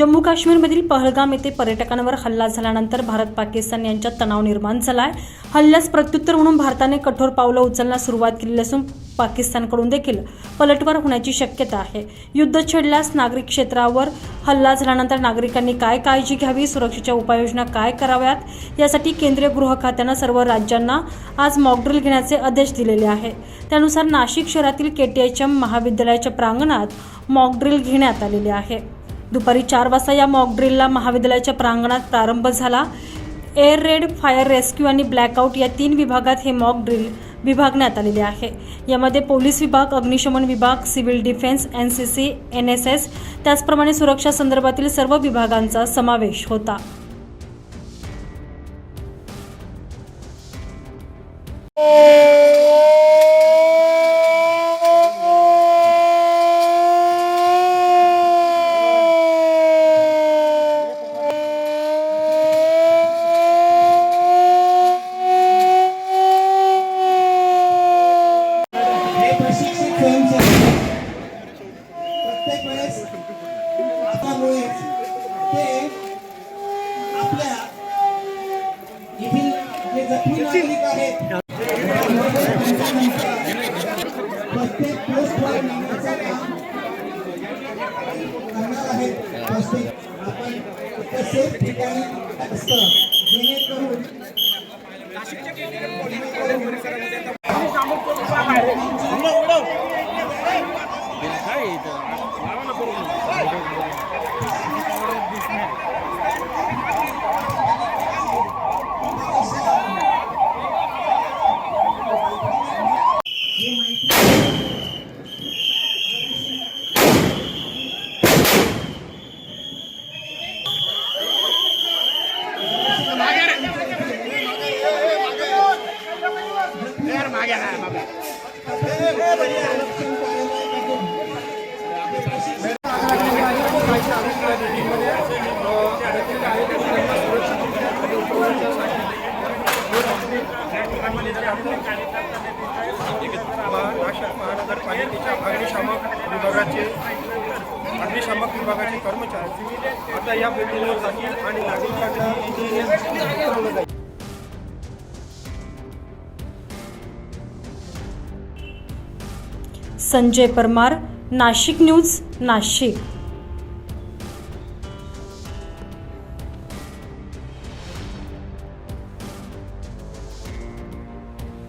जम्मू काश्मीरमधील पहलगाम येथे पर्यटकांवर हल्ला झाल्यानंतर भारत पाकिस्तान यांच्यात तणाव निर्माण झाला आहे हल्ल्यास प्रत्युत्तर म्हणून भारताने कठोर पावलं उचलण्यास सुरुवात केली असून पाकिस्तानकडून देखील पलटवार होण्याची शक्यता आहे. युद्ध छेडल्यास नागरिक क्षेत्रावर हल्ला झाल्यानंतर नागरिकांनी काय काळजी घ्यावी सुरक्षेच्या उपाययोजना काय कराव्यात यासाठी केंद्रीय गृह खात्यानं सर्व राज्यांना आज मॉकड्रिल घेण्याचे आदेश दिलेले आहे. त्यानुसार नाशिक शहरातील के टी एच एम महाविद्यालयाच्या प्रांगणात मॉकड्रिल घेण्यात आलेले आहे. दुपारी चार वाजता या मॉकड्रिलला महाविद्यालयाच्या प्रांगणात प्रारंभ झाला. एअर रेड फायर रेस्क्यू आणि ब्लॅकआउट या तीन विभागात हे मॉक ड्रिल विभागण्यात आलेले आहे. यामध्ये पोलीस विभाग अग्निशमन विभाग civil defence N C C N S S त्याचप्रमाणे सुरक्षा संदर्भातील सर्व विभागांचा समावेश होता. हे त्यामुळेच ते आपल्या येथील जे जखमी नागरिक आहेत प्रत्येक पोस्टवर नेण्याचं काम करणार आहेत. प्रत्येक आपण एका सेफ ठिकाणी असतं. जेणेकरून नाशिक महानगरपालिकेच्या अग्निशामक विभागाचे अग्निशामक विभागाचे कर्मचारी आता या बिल्डिंगवर जातील आणि नागरिकांना संजय परमार नाशिक न्यूज नाशिक.